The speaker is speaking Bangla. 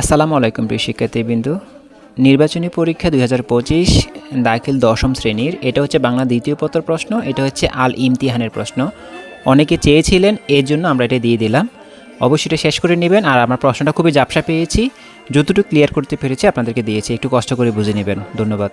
আসসালামু আলাইকুম প্রিয় শিক্ষার্থীবৃন্দু। নির্বাচনী পরীক্ষা দুই হাজার পঁচিশ, দাখিল দশম শ্রেণির। এটা হচ্ছে বাংলা দ্বিতীয় পত্র প্রশ্ন, এটা হচ্ছে আল ইমতিহানের প্রশ্ন। অনেকে চেয়েছিলেন, এর জন্য আমরা এটা দিয়ে দিলাম। অবশ্যই এটা শেষ করে নেবেন, আর আমার প্রশ্নটা খুবই জাপসা পেয়েছি। যতটুকু ক্লিয়ার করতে পেরেছি আপনাদেরকে দিয়েছি, একটু কষ্ট করে বুঝে নেবেন। ধন্যবাদ।